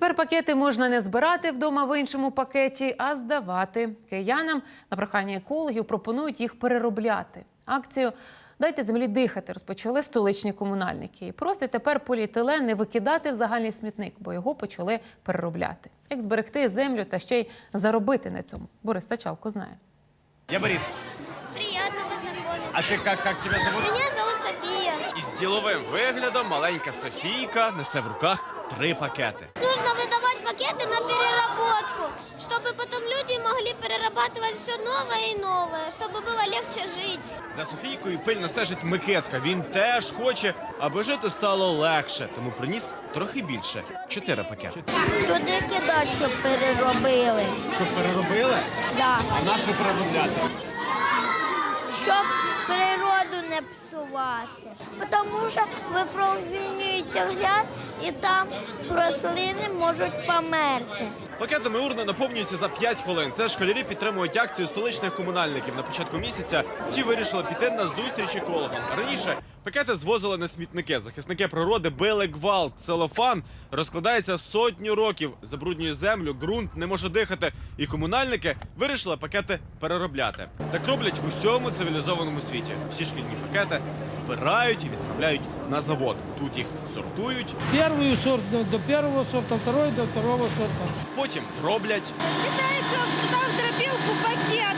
Тепер пакети можна не збирати вдома в іншому пакеті, а здавати. Киянам на прохання екологів пропонують їх переробляти. Акцію Дайте землі дихати розпочали столичні комунальники. І просять тепер поліетилен не викидати в загальний смітник, бо його почали переробляти. Як зберегти землю та ще й заробити на цьому? Борис Сачалко знає. Я Борис. Приятно познакомиться. А ти як, як тебе зовут? Меня зовут София. Із діловим виглядом маленька Софійка несе в руках три пакети. Нужно выдавать пакеты на переработку, чтобы потом люди могли перерабатывать все новое и новое, чтобы было легче жить. За Софійкою пильно стежить Микитка. Він теж хоче, аби жити стало легше, тому приніс трохи більше чотири пакети. Туди кидати, щоб переробили. Щоб переробили, Да. а на що переробляти? Щоб природу псувати. Тому що випромінюється грязь і там рослини можуть померти. Пакетами урни наповнюються за 5 хвилин. Це школярі підтримують акцію столичних комунальників. На початку місяця ті вирішили піти на зустріч екологам. Раніше пакети звозили на смітники. Захисники природи били гвалт. Целофан розкладається сотню років, забруднює землю, ґрунт не може дихати. І комунальники вирішили пакети переробляти. Так роблять в усьому цивілізованому світі. Всі шкільні пакети збирають і відправляють на завод. Тут їх сортують, Первый сорт до, до первого сорта, второй до второго сорта. потім роблять. Кидается туда в дробилку пакеты,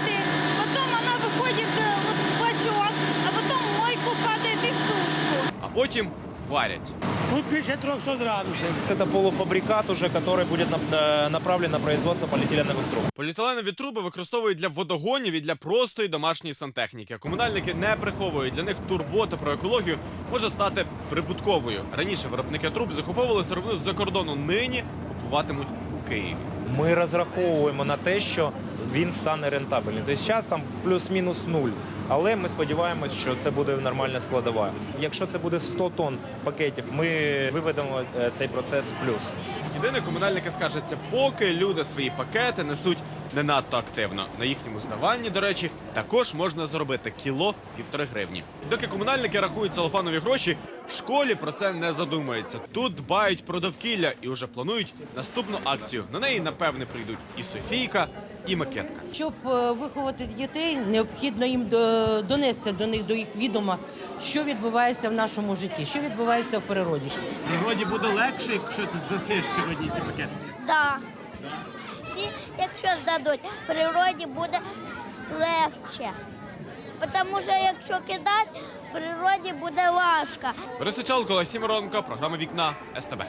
потім варять. Тут більше 300 градусів. Это полуфабрикат уже, который будет нап- э, направлен на производство полиэтиленовых труб. Поліетиленові труби використовують для водогонів і для простої домашньої сантехніки. Комунальники не приховують. Для них турбота про екологію може стати прибутковою. Раніше виробники труб закуповували сировину з-за кордону. Нині купуватимуть у Києві. Ми розраховуємо на те, що він стане рентабельним. Тобто зараз там плюс-мінус нуль. Але ми сподіваємось, що це буде нормальна складова. Якщо це буде 100 тонн пакетів, ми виведемо е, цей процес в плюс. Єдине, комунальники скаржаться, поки люди свої пакети несуть не надто активно. На їхньому здаванні, до речі, також можна заробити кіло півтори гривні. Доки комунальники рахують целофанові гроші, в школі про це не задумаються. Тут дбають про довкілля і вже планують наступну акцію. На неї напевне прийдуть і Софійка, і Макетка. Щоб е, виховати дітей, необхідно їм до- донести до них до їх відома, що відбувається в нашому житті, що відбувається в природі. Природі буде легше, якщо ти здасиш сьогодні ці пакети. Да. Всі, якщо здадуть, природі буде легше. Тому що якщо кидати, природі буде важко. Борисичалко, Сім Миронко, програма Вікна СТБ.